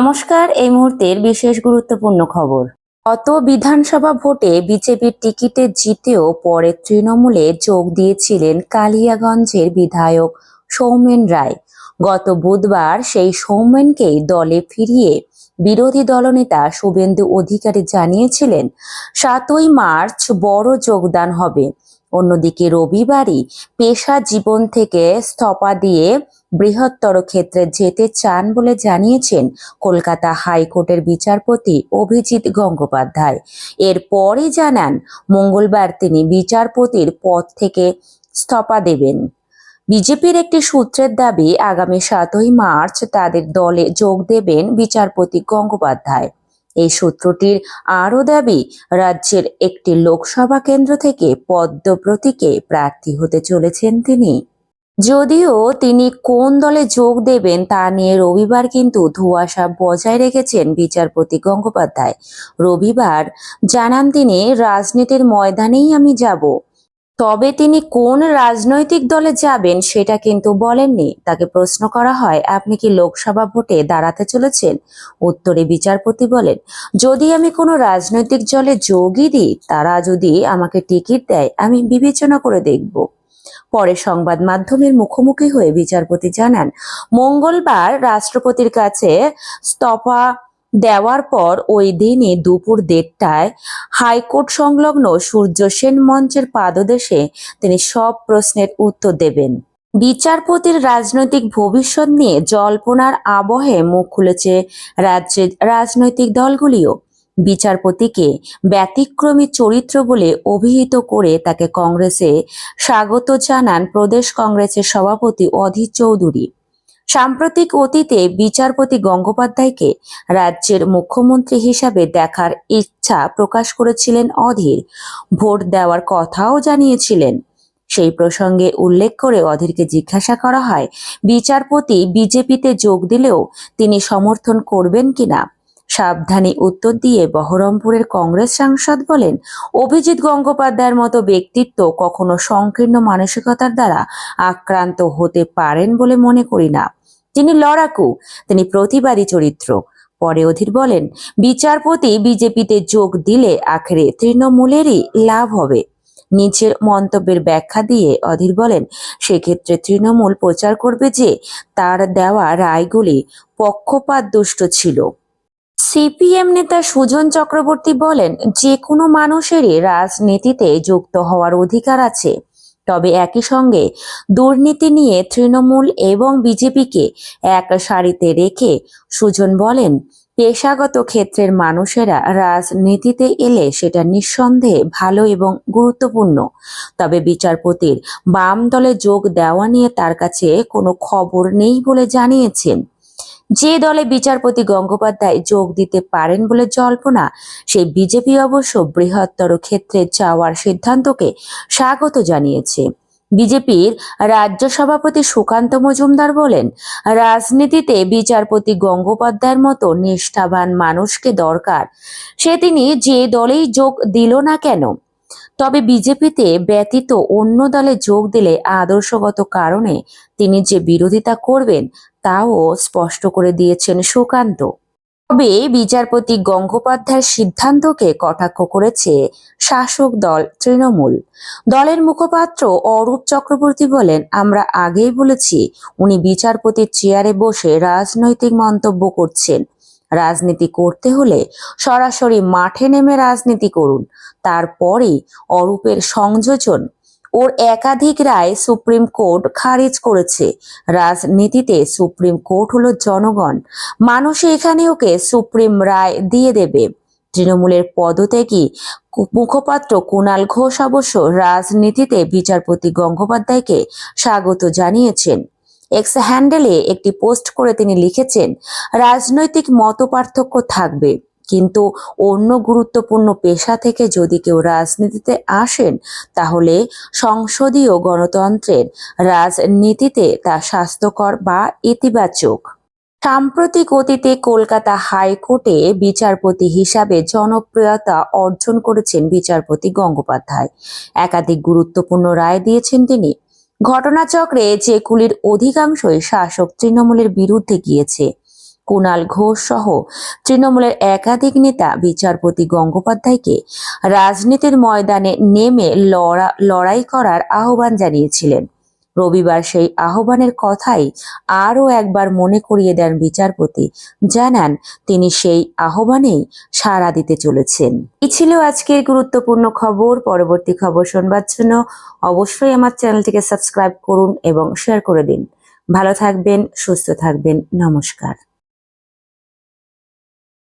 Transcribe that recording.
নমস্কার, এই মুহূর্তের বিশেষ গুরুত্বপূর্ণ খবর। গত বিধানসভা ভোটে বিজেপির টিকিটে জিতেও পরে তৃণমূলে যোগ দিয়েছিলেন কালিয়াগঞ্জের বিধায়ক সৌমেন রায়। গত বুধবার সেই সৌমেনকেই দলে ফিরিয়ে বিরোধী দলনেতা শুভেন্দু অধিকারী জানিয়েছিলেন, সাতই মার্চ বড় যোগদান হবে। অন্যদিকে রবিবারই পেশা জীবন থেকে স্থপা দিয়ে বৃহত্তর ক্ষেত্রে যেতে চান বলে জানিয়েছেন কলকাতা হাইকোর্টের বিচারপতি অভিজিৎ গঙ্গোপাধ্যায়। এরপরই জানান, মঙ্গলবার তিনি বিচারপতির পদ থেকে স্থপা দেবেন। বিজেপির একটি সূত্রের দাবি, আগামী সাতই মার্চ তাদের দলে যোগ দেবেন বিচারপতি গঙ্গোপাধ্যায়। এই সূত্রটির আরও দাবি, রাজ্যের একটি লোকসভা কেন্দ্র থেকে পদ্মপ্রতীকে প্রার্থী হতে চলেছেন তিনি। যদিও তিনি কোন দলে যোগ দেবেন তা নিয়ে রবিবার কিন্তু ধোঁয়াশা বজায় রেখেছেন বিচারপতি গঙ্গোপাধ্যায়। রবিবার জানান তিনি, রাজনীতির ময়দানেই আমি যাব। তবে তিনি কোন রাজনৈতিক দলে যাবেন সেটা কিন্তু বলেননি। তাকে প্রশ্ন করা হয়, আপনি কি লোকসভা ভোটে দাঁড়াতে চলেছেন? উত্তরে বিচারপতি বলেন, যদি আমি কোনো রাজনৈতিক দলে যোগই দিই, তারা যদি আমাকে টিকিট দেয়, আমি বিবেচনা করে দেখব। পরে সংবাদ মাধ্যমের মুখোমুখি হয়ে বিচারপতি জানান, মঙ্গলবার রাষ্ট্রপতির কাছে স্তফা দেওয়ার পর ওই দিনই দুপুর দেড়টায় হাইকোর্ট সংলগ্ন সূর্য সেন মঞ্চের পাদদেশে তিনি সব প্রশ্নের উত্তর দেবেন। বিচারপতির রাজনৈতিক ভবিষ্যৎ নিয়ে জল্পনার আবহে মুখ খুলেছে রাজ্যের রাজনৈতিক দলগুলিও। বিচারপতিকে ব্যতিক্রমী চরিত্র বলে অভিহিত করে তাকে কংগ্রেসে স্বাগত জানান প্রদেশ কংগ্রেসের সভাপতি অধীর চৌধুরী। সাম্প্রতিক অতীতে বিচারপতি গঙ্গোপাধ্যায়কে রাজ্যের মুখ্যমন্ত্রী হিসাবে দেখার ইচ্ছা প্রকাশ করেছিলেন অধীর। ভোট দেওয়ার কথাও জানিয়েছিলেন। সেই প্রসঙ্গে উল্লেখ করে অধীরকে জিজ্ঞাসা করা হয়, বিচারপতি বিজেপিতে যোগ দিলেও তিনি সমর্থন করবেন কিনা? সাবধানী উত্তর দিয়ে বহরমপুরের কংগ্রেস সাংসদ বলেন, অভিজিৎ গঙ্গোপাধ্যায়ের মতো ব্যক্তিত্ব কখনো সংকীর্ণ মানসিকতার দ্বারা আক্রান্ত হতে পারেন বলে মনে করি না। তিনি লড়াকু, তিনি প্রতিবাদী চরিত্র। পরে অধীর বলেন, বিচারপতি বিজেপিতে যোগ দিলে আখেরে তৃণমূলেরই লাভ হবে। নিচের মন্তব্যের ব্যাখ্যা দিয়ে অধীর বলেন, সেক্ষেত্রে তৃণমূল প্রচার করবে যে তার দেওয়া রায়গুলি পক্ষপাত দুষ্ট ছিল। সিপিএম নেতা সুজন চক্রবর্তী বলেন যে কোনো মানুষেরই রাজনীতিতে যুক্ত হওয়ার অধিকার আছে। তবে একই সঙ্গে দুর্নীতি নিয়ে তৃণমূল এবং বিজেপিকে এক সারিতে রেখে সুজন বলেন, পেশাগত ক্ষেত্রের মানুষেরা রাজনীতিতে এলে সেটা নিঃসন্দেহে ভালো এবং গুরুত্বপূর্ণ। তবে বিচারপতির বাম দলে যোগ দেওয়া নিয়ে তার কাছে কোনো খবর নেই বলে জানিয়েছেন। যে দলে বিচারপতি গঙ্গোপাধ্যায় যোগ দিতে পারেন বলে জল্পনা, সেই বিজেপি অবশ্য বৃহত্তর ক্ষেত্রে যাওয়ার সিদ্ধান্তকে স্বাগত জানিয়েছে। বিজেপির রাজ্য সভাপতি সুকান্ত মজুমদার বলেন, রাজনীতিতে বিচারপতি গঙ্গোপাধ্যায়ের মতো নিষ্ঠাবান মানুষকে দরকার। সে তিনি যে দলেই যোগ দিল না কেন তবে বিজেপিতে ব্যতীত অন্য দলে যোগ দিলে আদর্শগত কারণে তিনি যে বিরোধিতা করবেন, তাও স্পষ্ট করে দিয়েছেন সুকান্ত। তবে বিচারপতি গঙ্গোপাধ্যায়ের সিদ্ধান্তকে কটাক্ষ করেছে শাসক দল তৃণমূল। দলের মুখপাত্র অরূপ চক্রবর্তী বলেন, আমরা আগেই বলেছি, উনি বিচারপতির চেয়ারে বসে রাজনৈতিক মন্তব্য করছেন। রাজনীতি করতে হলে সরাসরি মাঠে নেমে রাজনীতি করুন। তারপরে অরূপের সংযোজন ওর একাধিক রায় সুপ্রিম কোর্ট খারিজ করেছে। রাজনীতিতে সুপ্রিম কোর্ট হলো জনগণ। মানুষ এখানে ওকে সুপ্রিম রায় দিয়ে দেবে। তৃণমূলের পদত্যাগী মুখপাত্র কুণাল ঘোষ অবশ্য রাজনীতিতে বিচারপতি গঙ্গোপাধ্যায়কে স্বাগত জানিয়েছেন। এক্স হ্যান্ডেলে একটি পোস্ট করে তিনি লিখেছেন, রাজনৈতিক মতপার্থক্য থাকবে, কিন্তু অন্য গুরুত্বপূর্ণ পেশা থেকে যদি কেউ রাজনীতিতে আসেন, তাহলে সংসদীয় গণতন্ত্রের রাজনীতিতে তা স্বাস্থ্যকর বা ইতিবাচক। সাম্প্রতিক অতীতে কলকাতা হাইকোর্টে বিচারপতি হিসাবে জনপ্রিয়তা অর্জন করেছেন বিচারপতি গঙ্গোপাধ্যায়। একাধিক গুরুত্বপূর্ণ রায় দিয়েছেন তিনি। ঘটনাচক্রে চেকুলির অধিকাংশই শাসক তৃণমূলের বিরুদ্ধে গিয়েছে। কুণাল ঘোষ সহ তৃণমূলের একাধিক নেতা বিচারপতি গঙ্গোপাধ্যায়কে রাজনীতির ময়দানে নেমে লড়া, লড়াই করার আহ্বান জানিয়েছিলেন। রবিবার সেই আহ্বানের কথাই আরও একবার মনে করিয়ে দেন বিচারপতি। জানান, তিনি সেই আহ্বানেই সাড়া দিতে চলেছেন। এ ছিল আজকের গুরুত্বপূর্ণ খবর। পরবর্তী খবর শোনবার জন্য অবশ্যই আমার চ্যানেলটিকে সাবস্ক্রাইব করুন এবং শেয়ার করে দিন। ভালো থাকবেন, সুস্থ থাকবেন। নমস্কার।